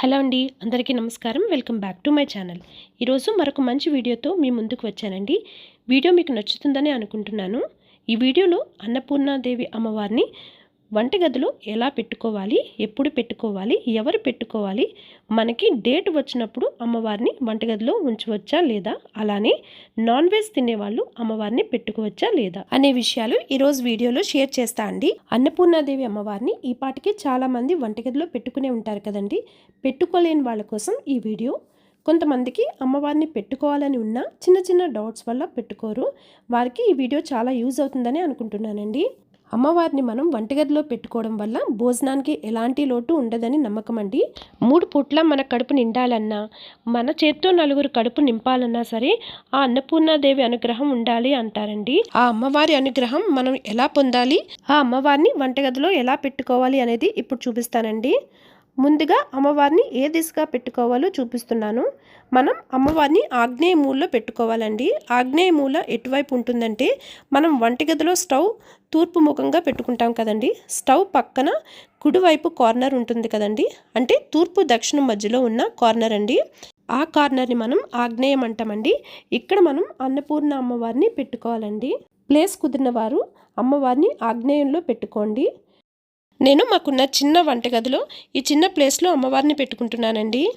Hello అండి అందరికీ నమస్కారం. Welcome back to my channel. ఈరోజు మరొక మంచి వీడియోతో మీ ముందుకు వచ్చానండి. వీడియో మీకు నచ్చుతుందని అనుకుంటున్నాను. ఈ వీడియోలో అన్నపూర్ణాదేవి అమ్మవారిని వంటగదిలో ఎలా పెట్టుకోవాలి ఎప్పుడు పెట్టుకోవాలి ఎవరు పెట్టుకోవాలి మనకి డేట్ వచ్చినప్పుడు అమ్మవారిని వంటగదిలో ఉంచవచ్చా లేదా అలానే నాన్ వెజ్ తినేవాళ్ళు అమ్మవారిని పెట్టుకోవచ్చా లేదా అనే విషయాలు ఈరోజు వీడియోలో షేర్ చేస్తా అండి. అన్నపూర్ణాదేవి అమ్మవారిని ఈ పాటికి చాలామంది వంటగదిలో పెట్టుకునే ఉంటారు కదండి. పెట్టుకోలేని వాళ్ళ కోసం ఈ వీడియో. కొంతమందికి అమ్మవారిని పెట్టుకోవాలని ఉన్న చిన్న చిన్న డౌట్స్ వల్ల పెట్టుకోరు. వారికి ఈ వీడియో చాలా యూజ్ అవుతుందని అనుకుంటున్నానండి. అమ్మవారిని మనం వంటగదిలో పెట్టుకోవడం వల్ల భోజనానికి ఎలాంటి లోటు ఉండదని నమ్మకం అండి. మూడు పూట్ల మన కడుపు నిండాలన్నా మన చేత్తో నలుగురు కడుపు నింపాలన్నా సరే ఆ అన్నపూర్ణాదేవి అనుగ్రహం ఉండాలి అంటారండి. ఆ అమ్మవారి అనుగ్రహం మనం ఎలా పొందాలి? ఆ అమ్మవారిని వంటగదిలో ఎలా పెట్టుకోవాలి అనేది ఇప్పుడు చూపిస్తానండి. ముందుగా అమ్మవారిని ఏ దిశగా పెట్టుకోవాలో చూపిస్తున్నాను. మనం అమ్మవారిని ఆగ్నేయ మూలలో పెట్టుకోవాలండి. ఆగ్నేయ మూల ఎటువైపు ఉంటుందంటే మనం వంటగదిలో స్టవ్ తూర్పు ముఖంగా పెట్టుకుంటాం కదండి. స్టవ్ పక్కన కుడివైపు కార్నర్ ఉంటుంది కదండి. అంటే తూర్పు దక్షిణం మధ్యలో ఉన్న కార్నర్ అండి. ఆ కార్నర్ని మనం ఆగ్నేయం అంటామండి. ఇక్కడ మనం అన్నపూర్ణ అమ్మవారిని పెట్టుకోవాలండి. ప్లేస్ కుదిరిన వారు అమ్మవారిని ఆగ్నేయంలో పెట్టుకోండి. నేను మాకున్న చిన్న వంటగదిలో ఈ చిన్న ప్లేస్లో అమ్మవారిని పెట్టుకుంటున్నానండి.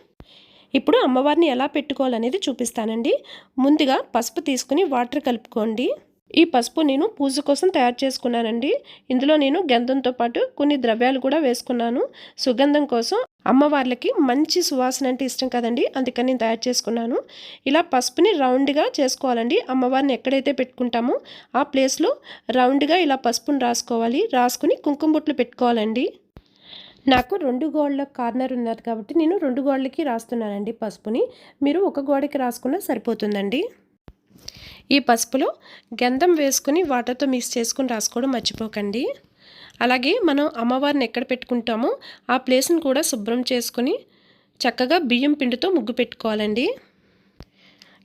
ఇప్పుడు అమ్మవారిని ఎలా పెట్టుకోవాలనేది చూపిస్తానండి. ముందుగా పసుపు తీసుకుని వాటర్ కలుపుకోండి. ఈ పసుపు నేను పూజ కోసం తయారు చేసుకున్నానండి. ఇందులో నేను గంధంతో పాటు కొన్ని ద్రవ్యాలు కూడా వేసుకున్నాను. సుగంధం కోసం అమ్మవార్లకి మంచి సువాసన అంటే ఇష్టం కదండి అందుకని నేను తయారు చేసుకున్నాను. ఇలా పసుపుని రౌండ్గా చేసుకోవాలండి. అమ్మవారిని ఎక్కడైతే పెట్టుకుంటామో ఆ ప్లేస్లో రౌండ్గా ఇలా పసుపుని రాసుకోవాలి. రాసుకుని కుంకుమ బొట్లు పెట్టుకోవాలండి. నాకు రెండు గోడల కార్నర్ ఉన్నది కాబట్టి నేను రెండు గోడలకి రాస్తున్నానండి పసుపుని. మీరు ఒక గోడకి రాసుకున్నా సరిపోతుందండి. ఈ పసుపులో గంధం వేసుకుని వాటర్తో మిక్స్ చేసుకుని రాసుకోవడం మర్చిపోకండి. అలాగే మనం అమ్మవారిని ఎక్కడ పెట్టుకుంటామో ఆ ప్లేస్ని కూడా శుభ్రం చేసుకుని చక్కగా బియ్యం పిండితో ముగ్గు పెట్టుకోవాలండి.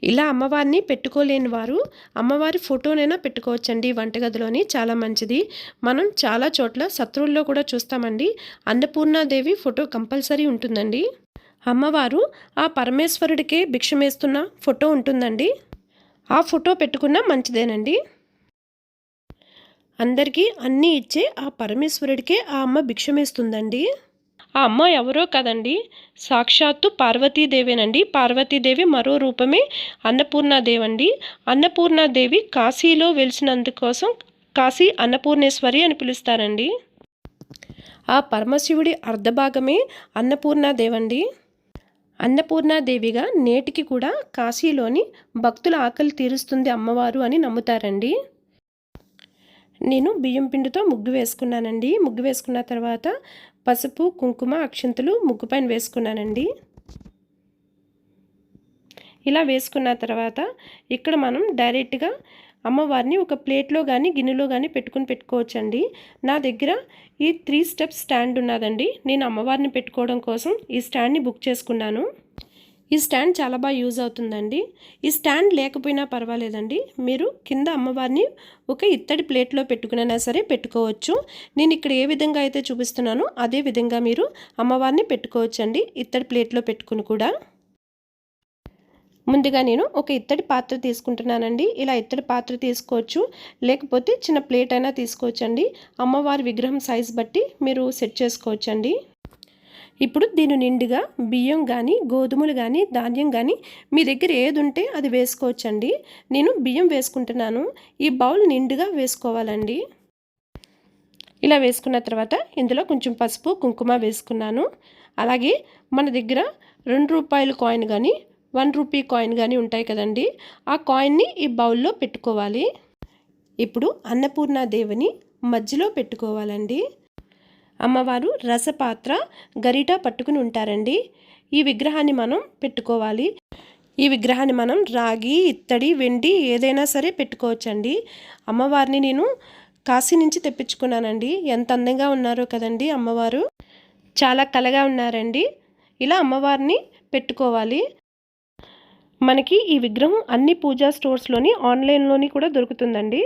ఇలా అమ్మవారిని పెట్టుకోలేని వారు అమ్మవారి ఫోటోనైనా పెట్టుకోవచ్చండి వంటగదిలోని. చాలా మంచిది. మనం చాలా చోట్ల శత్రువుల్లో కూడా చూస్తామండి. అన్నపూర్ణాదేవి ఫోటో కంపల్సరీ ఉంటుందండి. అమ్మవారు ఆ పరమేశ్వరుడికే భిక్షమేస్తున్న ఫోటో ఉంటుందండి. ఆ ఫోటో పెట్టుకున్నా మంచిదేనండి. అందరికీ అన్నీ ఇచ్చే ఆ పరమేశ్వరుడికే ఆ అమ్మ భిక్షమేస్తుందండి. ఆ అమ్మ ఎవరో కదండి. సాక్షాత్తు పార్వతీదేవేనండి. పార్వతీదేవి మరో రూపమే అన్నపూర్ణాదేవి అండి అన్నపూర్ణాదేవి కాశీలో వెలిసినందుకోసం కాశీ అన్నపూర్ణేశ్వరి అని పిలుస్తారండి. ఆ పరమశివుడి అర్ధభాగమే అన్నపూర్ణాదేవండి. అన్నపూర్ణాదేవిగా నేటికి కూడా కాశీలోని భక్తుల ఆకలి తీరుస్తుంది అమ్మవారు అని నమ్ముతారండి. నేను బియ్యం పిండితో ముగ్గు వేసుకున్నానండి. ముగ్గు వేసుకున్న తర్వాత పసుపు కుంకుమ అక్షంతులు ముగ్గు పైన వేసుకున్నానండి. ఇలా వేసుకున్న తర్వాత ఇక్కడ మనం డైరెక్ట్గా అమ్మవారిని ఒక ప్లేట్లో కానీ గిన్నెలో కానీ పెట్టుకుని పెట్టుకోవచ్చండి. నా దగ్గర ఈ త్రీ స్టెప్స్ స్టాండ్ ఉన్నదండి. నేను అమ్మవారిని పెట్టుకోవడం కోసం ఈ స్టాండ్ని బుక్ చేసుకున్నాను. ఈ స్టాండ్ చాలా బాగా యూజ్ అవుతుందండి. ఈ స్టాండ్ లేకపోయినా పర్వాలేదండి. మీరు కింద అమ్మవారిని ఒక ఇత్తడి ప్లేట్లో పెట్టుకునైనా సరే పెట్టుకోవచ్చు. నేను ఇక్కడ ఏ విధంగా అయితే చూపిస్తున్నానో అదే విధంగా మీరు అమ్మవారిని పెట్టుకోవచ్చండి ఇత్తడి ప్లేట్లో పెట్టుకుని కూడా. ముందుగా నేను ఒక ఇత్తడి పాత్ర తీసుకుంటున్నానండి. ఇలా ఇత్తడి పాత్ర తీసుకోవచ్చు. లేకపోతే చిన్న ప్లేట్ అయినా తీసుకోవచ్చండి. అమ్మవారి విగ్రహం సైజ్ బట్టి మీరు సెట్ చేసుకోవచ్చండి. ఇప్పుడు దీని నిండుగా బియ్యం కానీ గోధుమలు కానీ ధాన్యం కానీ మీ దగ్గర ఏది ఉంటే అది వేసుకోవచ్చండి. నేను బియ్యం వేసుకుంటున్నాను. ఈ బౌల్ నిండుగా వేసుకోవాలండి. ఇలా వేసుకున్న తర్వాత ఇందులో కొంచెం పసుపు కుంకుమ వేసుకున్నాను. అలాగే మన దగ్గర రెండు రూపాయల కాయిన్ కానీ వన్ రూపీ కాయిన్ కానీ ఉంటాయి కదండి. ఆ కాయిన్ని ఈ బౌల్లో పెట్టుకోవాలి. ఇప్పుడు అన్నపూర్ణ దేవిని మధ్యలో పెట్టుకోవాలండి. అమ్మవారు రసపాత్ర గరిట పట్టుకుని ఉంటారండి. ఈ విగ్రహాన్ని మనం పెట్టుకోవాలి. ఈ విగ్రహాన్ని మనం రాగి ఇత్తడి వెండి ఏదైనా సరే పెట్టుకోవచ్చండి. అమ్మవారిని నేను కాశీ నుంచి తెప్పించుకున్నానండి. ఎంత అందంగా ఉన్నారో కదండి అమ్మవారు. చాలా కలగా ఉన్నారండి. ఇలా అమ్మవారిని పెట్టుకోవాలి. మనకి ఈ విగ్రహం అన్ని పూజా స్టోర్స్లోని ఆన్లైన్లోని కూడా దొరుకుతుందండి.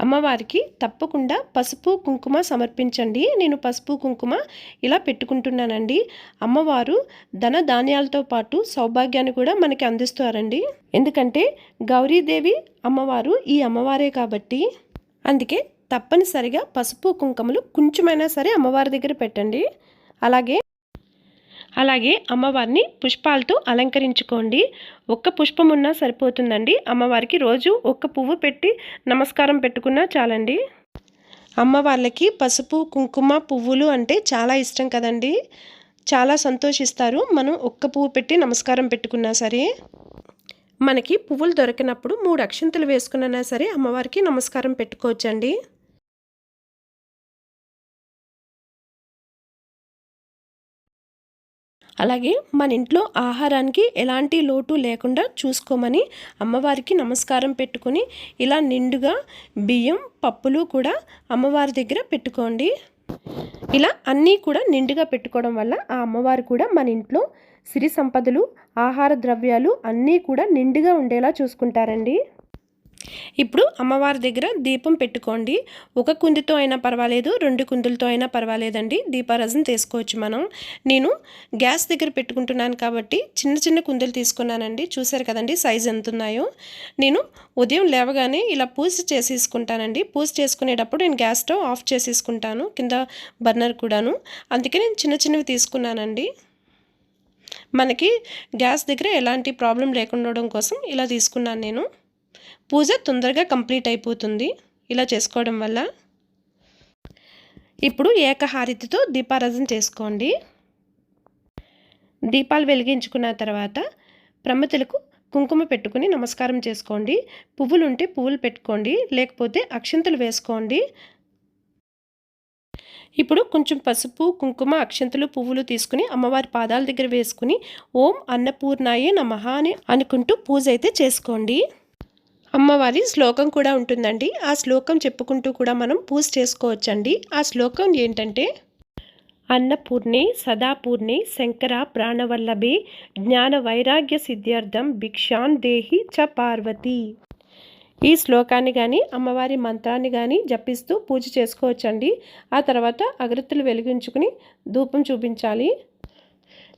అమ్మవారికి తప్పకుండా పసుపు కుంకుమ సమర్పించండి. నేను పసుపు కుంకుమ ఇలా పెట్టుకుంటున్నానండి. అమ్మవారు ధన ధాన్యాలతో పాటు సౌభాగ్యాన్ని కూడా మనకి అందిస్తారండి. ఎందుకంటే గౌరీదేవి అమ్మవారు ఈ అమ్మవారే కాబట్టి. అందుకే తప్పనిసరిగా పసుపు కుంకుమలు కొంచెమైనా సరే అమ్మవారి దగ్గర పెట్టండి. అలాగే అలాగే అమ్మవారిని పుష్పాలతో అలంకరించుకోండి. ఒక్క పుష్పం ఉన్నా సరిపోతుందండి. అమ్మవారికి రోజు ఒక్క పువ్వు పెట్టి నమస్కారం పెట్టుకున్నా చాలండి. అమ్మవార్లకి పసుపు కుంకుమ పువ్వులు అంటే చాలా ఇష్టం కదండి. చాలా సంతోషిస్తారు. మనం ఒక్క పువ్వు పెట్టి నమస్కారం పెట్టుకున్నా సరే. మనకి పువ్వులు దొరికినప్పుడు మూడు అక్షంతులు వేసుకున్నా సరే అమ్మవారికి నమస్కారం పెట్టుకోవచ్చండి. అలాగే మన ఇంట్లో ఆహారానికి ఎలాంటి లోటు లేకుండా చూసుకోమని అమ్మవారికి నమస్కారం పెట్టుకొని ఇలా నిండుగా బియ్యం పప్పులు కూడా అమ్మవారి దగ్గర పెట్టుకోండి. ఇలా అన్నీ కూడా నిండుగా పెట్టుకోవడం వల్ల ఆ అమ్మవారు కూడా మన ఇంట్లో సిరి సంపదలు ఆహార ద్రవ్యాలు అన్నీ కూడా నిండుగా ఉండేలా చూసుకుంటారండి. ఇప్పుడు అమ్మవారి దగ్గర దీపం పెట్టుకోండి. ఒక కుందితో అయినా పర్వాలేదు రెండు కుందులతో అయినా పర్వాలేదండి. దీపారాజన తీసుకోవచ్చు మనం. నేను గ్యాస్ దగ్గర పెట్టుకుంటున్నాను కాబట్టి చిన్న చిన్న కుందులు తీసుకున్నానండి. చూసారు కదండి సైజ్ ఎంత ఉన్నాయో నేను ఉదయం లేవగానే ఇలా పూజ చేసేసుకుంటానండి. పూజ చేసుకునేటప్పుడు నేను గ్యాస్ స్టవ్ ఆఫ్ చేసేసుకుంటాను కింద బర్నర్ కూడాను. అందుకే నేను చిన్న చిన్నవి తీసుకున్నానండి. మనకి గ్యాస్ దగ్గర ఎలాంటి ప్రాబ్లం లేకుండా కోసం ఇలా తీసుకున్నాను నేను. పూజ తొందరగా కంప్లీట్ అయిపోతుంది. ఇలా చేసుకోవడం వల్ల ఇప్పుడు ఏకహారతితో దీపారాధన చేసుకోండి. దీపాలు వెలిగించుకున్న తర్వాత ప్రమతులకు కుంకుమ పెట్టుకుని నమస్కారం చేసుకోండి. పువ్వులు ఉంటే పువ్వులు పెట్టుకోండి. లేకపోతే అక్షంతలు వేసుకోండి. ఇప్పుడు కొంచెం పసుపు కుంకుమ అక్షంతలు పువ్వులు తీసుకుని అమ్మవారి పాదాల దగ్గర వేసుకుని ఓం అన్నపూర్ణాయే నమహ అని అనుకుంటూ పూజ అయితే చేసుకోండి. అమ్మవారి శ్లోకం కూడా ఉంటుందండి. ఆ శ్లోకం చెప్పుకుంటూ కూడా మనం పూజ చేసుకోవచ్చండి. ఆ శ్లోకం ఏంటంటే అన్నపూర్ణే సదాపూర్ణే శంకర ప్రాణవల్లభే జ్ఞాన వైరాగ్య సిద్ధ్యర్థం భిక్షాన్ దేహి చ పార్వతి. ఈ శ్లోకాన్ని కానీ అమ్మవారి మంత్రాన్ని కానీ జపిస్తూ పూజ చేసుకోవచ్చండి. ఆ తర్వాత అగరత్తులు వెలిగించుకుని ధూపం చూపించాలి.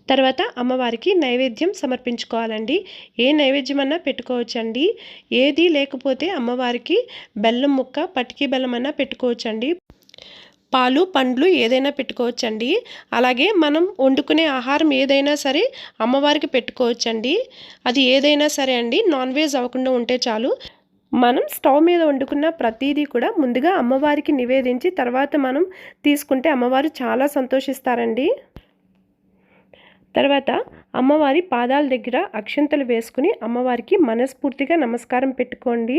తర్వాత అమ్మవారికి నైవేద్యం సమర్పించుకోవాలండి. ఏ నైవేద్యం అన్నా పెట్టుకోవచ్చండి. ఏది లేకపోతే అమ్మవారికి బెల్లం ముక్క పటికీ బెల్లం అన్నా పెట్టుకోవచ్చండి. పాలు పండ్లు ఏదైనా పెట్టుకోవచ్చండి. అలాగే మనం వండుకునే ఆహారం ఏదైనా సరే అమ్మవారికి పెట్టుకోవచ్చండి. అది ఏదైనా సరే అండి నాన్ వెజ్ అవ్వకుండా ఉంటే చాలు. మనం స్టవ్ మీద వండుకున్న ప్రతిదీ కూడా ముందుగా అమ్మవారికి నివేదించి తర్వాత మనం తీసుకుంటే అమ్మవారు చాలా సంతోషిస్తారండి. తర్వాత అమ్మవారి పాదాల దగ్గర అక్షంతలు వేసుకుని అమ్మవారికి మనస్ఫూర్తిగా నమస్కారం పెట్టుకోండి.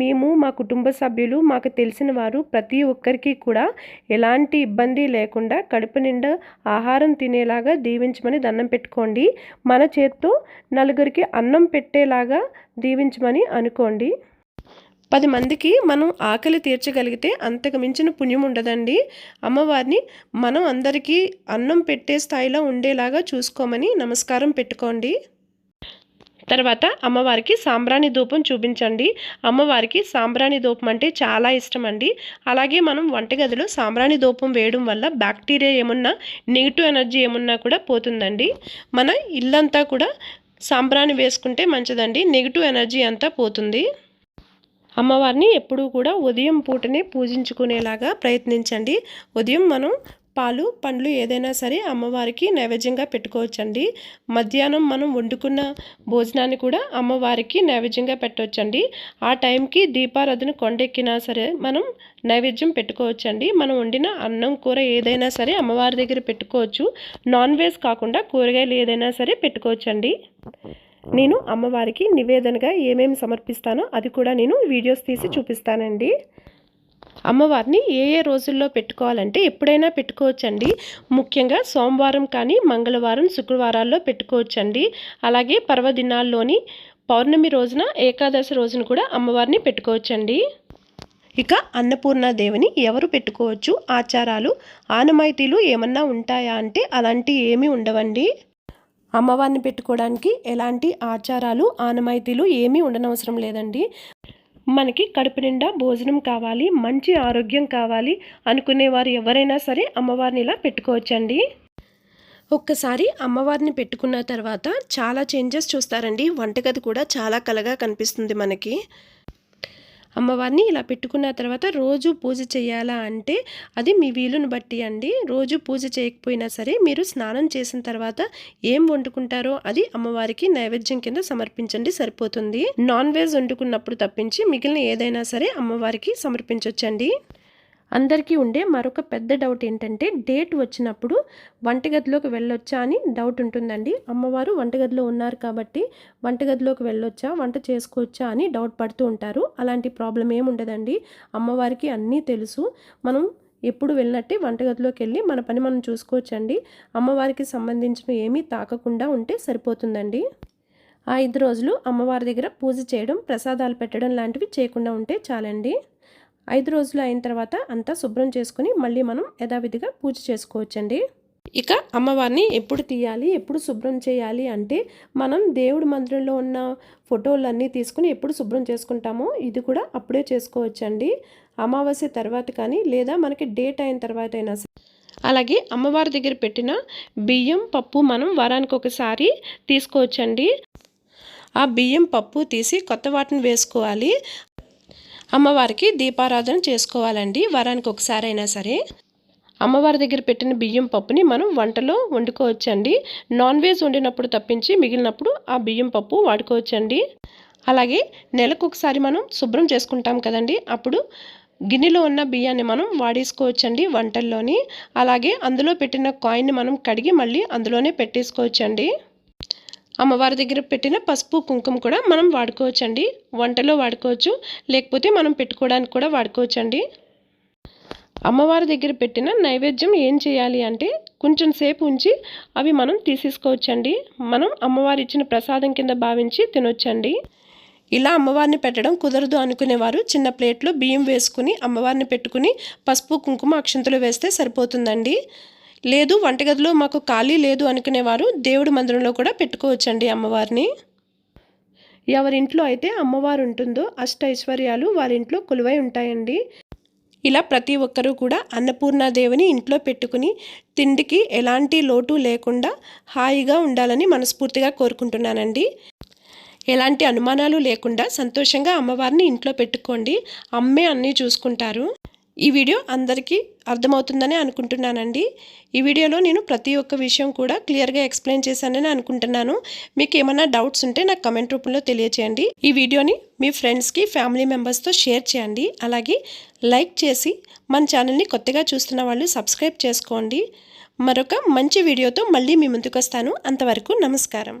మేము మా కుటుంబ సభ్యులు మాకు తెలిసిన వారు ప్రతి ఒక్కరికి కూడా ఎలాంటి ఇబ్బంది లేకుండా కడుపు నిండా ఆహారం తినేలాగా దీవించమని దండం పెట్టుకోండి. మన చేత్తో నలుగురికి అన్నం పెట్టేలాగా దీవించమని అనుకోండి. పది మందికి మనం ఆకలి తీర్చగలిగితే అంతకు మించిన పుణ్యం ఉండదండి. అమ్మవారిని మనం అందరికీ అన్నం పెట్టే స్థాయిలో ఉండేలాగా చూసుకోమని నమస్కారం పెట్టుకోండి. తర్వాత అమ్మవారికి సాంబ్రాణి ధూపం చూపించండి. అమ్మవారికి సాంబ్రాణి ధూపం అంటే చాలా ఇష్టం అండి అలాగే మనం వంటగదిలో సాంబ్రాణి ధూపం వేయడం వల్ల బ్యాక్టీరియా ఏమున్నా నెగిటివ్ ఎనర్జీ ఏమున్నా కూడా పోతుందండి. మన ఇల్లంతా కూడా సాంబ్రాణి వేసుకుంటే మంచిదండి. నెగిటివ్ ఎనర్జీ అంతా పోతుంది. అమ్మవారిని ఎప్పుడూ కూడా ఉదయం పూటనే పూజించుకునేలాగా ప్రయత్నించండి. ఉదయం మనం పాలు పండ్లు ఏదైనా సరే అమ్మవారికి నైవేద్యంగా పెట్టుకోవచ్చండి. మధ్యాహ్నం మనం వండుకున్న భోజనాన్ని కూడా అమ్మవారికి నైవేద్యంగా పెట్టవచ్చండి. ఆ టైంకి దీపారాధన కొండెక్కినా సరే మనం నైవేద్యం పెట్టుకోవచ్చండి. మనం వండిన అన్నం కూర ఏదైనా సరే అమ్మవారి దగ్గర పెట్టుకోవచ్చు. నాన్ వెజ్ కాకుండా కూరగాయలు ఏదైనా సరే పెట్టుకోవచ్చండి. నేను అమ్మవారికి నివేదనగా ఏమేమి సమర్పిస్తానో అది కూడా నేను వీడియోస్ తీసి చూపిస్తానండి. అమ్మవారిని ఏ ఏ రోజుల్లో పెట్టుకోవాలంటే ఎప్పుడైనా పెట్టుకోవచ్చండి. ముఖ్యంగా సోమవారం కానీ మంగళవారం శుక్రవారాల్లో పెట్టుకోవచ్చండి. అలాగే పర్వదినాల్లోని పౌర్ణమి రోజున ఏకాదశి రోజున కూడా అమ్మవారిని పెట్టుకోవచ్చండి. ఇక అన్నపూర్ణాదేవిని ఎవరు పెట్టుకోవచ్చు? ఆచారాలు ఆనమాయితీలు ఏమన్నా ఉంటాయా అంటే అలాంటి ఏమీ ఉండవండి. అమ్మవారిని పెట్టుకోవడానికి ఎలాంటి ఆచారాలు ఆనమాయితీలు ఏమీ ఉండనవసరం లేదండి. మనకి కడుపు నిండా భోజనం కావాలి మంచి ఆరోగ్యం కావాలి అనుకునేవారు ఎవరైనా సరే అమ్మవారిని ఇలా పెట్టుకోవచ్చండి. ఒక్కసారి అమ్మవారిని పెట్టుకున్న తర్వాత చాలా చేంజెస్ చూస్తారండి. వంటగది కూడా చాలా కలగా కనిపిస్తుంది మనకి. అమ్మవారిని ఇలా పెట్టుకున్న తర్వాత రోజు పూజ చేయాలా అంటే అది మీ వీలును బట్టి అండి. రోజు పూజ చేయకపోయినా సరే మీరు స్నానం చేసిన తర్వాత ఏం వండుకుంటారో అది అమ్మవారికి నైవేద్యం కింద సమర్పించండి సరిపోతుంది. నాన్ వెజ్ వండుకున్నప్పుడు తప్పించి మిగిలిన ఏదైనా సరే అమ్మవారికి సమర్పించవచ్చండి అందరికీ ఉండే మరొక పెద్ద డౌట్ ఏంటంటే డేట్ వచ్చినప్పుడు వంటగదిలోకి వెళ్ళొచ్చా అని డౌట్ ఉంటుందండి. అమ్మవారు వంటగదిలో ఉన్నారు కాబట్టి వంటగదిలోకి వెళ్ళొచ్చా వంట చేసుకోవచ్చా అని డౌట్ పడుతూ ఉంటారు. అలాంటి ప్రాబ్లం ఏముండదండి అమ్మవారికి అన్నీ తెలుసు. మనం ఎప్పుడు వెళ్ళినట్టే వంటగదిలోకి వెళ్ళి మన పని మనం చూసుకోవచ్చండి. అమ్మవారికి సంబంధించిన ఏమీ తాకకుండా ఉంటే సరిపోతుందండి. ఆ ఐదు రోజులు అమ్మవారి దగ్గర పూజ చేయడం ప్రసాదాలు పెట్టడం లాంటివి చేయకుండా ఉంటే చాలండి. ఐదు రోజులు అయిన తర్వాత అంతా శుభ్రం చేసుకుని మళ్ళీ మనం యథావిధిగా పూజ చేసుకోవచ్చండి. ఇక అమ్మవారిని ఎప్పుడు తీయాలి ఎప్పుడు శుభ్రం చేయాలి అంటే మనం దేవుడి మందిరంలో ఉన్న ఫోటోలన్నీ తీసుకుని ఎప్పుడు శుభ్రం చేసుకుంటామో ఇది కూడా అప్పుడే చేసుకోవచ్చండి. అమావాస్య తర్వాత కానీ లేదా మనకి డేట్ అయిన తర్వాత అయినా అలాగే అమ్మవారి దగ్గర పెట్టిన బియ్యం పప్పు మనం వారానికి ఒకసారి తీసుకోవచ్చండి. ఆ బియ్యం పప్పు తీసి కొత్త వాటిని వేసుకోవాలి. అమ్మవారికి దీపారాధన చేసుకోవాలండి. వారానికి ఒకసారి అయినా సరే. అమ్మవారి దగ్గర పెట్టిన బియ్యం పప్పుని మనం వంటలో వండుకోవచ్చండి. నాన్ వెజ్ వండినప్పుడు తప్పించి మిగిలినప్పుడు ఆ బియ్యం పప్పు వాడుకోవచ్చండి. అలాగే నెలకు ఒకసారి మనం శుభ్రం చేసుకుంటాం కదండి. అప్పుడు గిన్నెలో ఉన్న బియ్యాన్ని మనం వాడేసుకోవచ్చండి వంటల్లోని. అలాగే అందులో పెట్టిన కాయిన్ని మనం కడిగి మళ్ళీ అందులోనే పెట్టేసుకోవచ్చండి. అమ్మవారి దగ్గర పెట్టిన పసుపు కుంకుమ కూడా మనం వాడుకోవచ్చండి. వంటలో వాడుకోవచ్చు. లేకపోతే మనం పెట్టుకోవడానికి కూడా వాడుకోవచ్చండి. అమ్మవారి దగ్గర పెట్టిన నైవేద్యం ఏం చేయాలి అంటే కొంచెం సేపు ఉంచి అవి మనం తీసేసుకోవచ్చండి. మనం అమ్మవారి ఇచ్చిన ప్రసాదం కింద భావించి తినొచ్చండి. ఇలా అమ్మవారిని పెట్టడం కుదరదు అనుకునేవారు చిన్న ప్లేట్లో బియ్యం వేసుకుని అమ్మవారిని పెట్టుకుని పసుపు కుంకుమ అక్షంతలు వేస్తే సరిపోతుందండి. లేదు వంటగదిలో మాకు ఖాళీ లేదు అనుకునేవారు. దేవుడి మందిరంలో కూడా పెట్టుకోవచ్చండి అమ్మవారిని. ఎవరింట్లో అయితే అమ్మవారు ఉంటుందో అష్ట ఐశ్వర్యాలు వారింట్లో కొలువై ఉంటాయండి. ఇలా ప్రతి ఒక్కరూ కూడా అన్నపూర్ణాదేవిని ఇంట్లో పెట్టుకుని తిండికి ఎలాంటి లోటు లేకుండా హాయిగా ఉండాలని మనస్ఫూర్తిగా కోరుకుంటున్నానండి. ఎలాంటి అనుమానాలు లేకుండా సంతోషంగా అమ్మవారిని ఇంట్లో పెట్టుకోండి. అమ్మే అన్నీ చూసుకుంటారు. ఈ వీడియో అందరికీ అర్థమవుతుందని అనుకుంటున్నానండి. ఈ వీడియోలో నేను ప్రతి ఒక్క విషయం కూడా క్లియర్గా ఎక్స్ప్లెయిన్ చేశానని అనుకుంటున్నాను. మీకు ఏమైనా డౌట్స్ ఉంటే నాకు కమెంట్ రూపంలో తెలియచేయండి. ఈ వీడియోని మీ ఫ్రెండ్స్కి ఫ్యామిలీ మెంబర్స్తో షేర్ చేయండి. అలాగే లైక్ చేసి మన ఛానల్ని కొత్తగా చూస్తున్న వాళ్ళు సబ్స్క్రైబ్ చేసుకోండి. మరొక మంచి వీడియోతో మళ్ళీ మీ ముందుకు వస్తాను అంతవరకు నమస్కారం.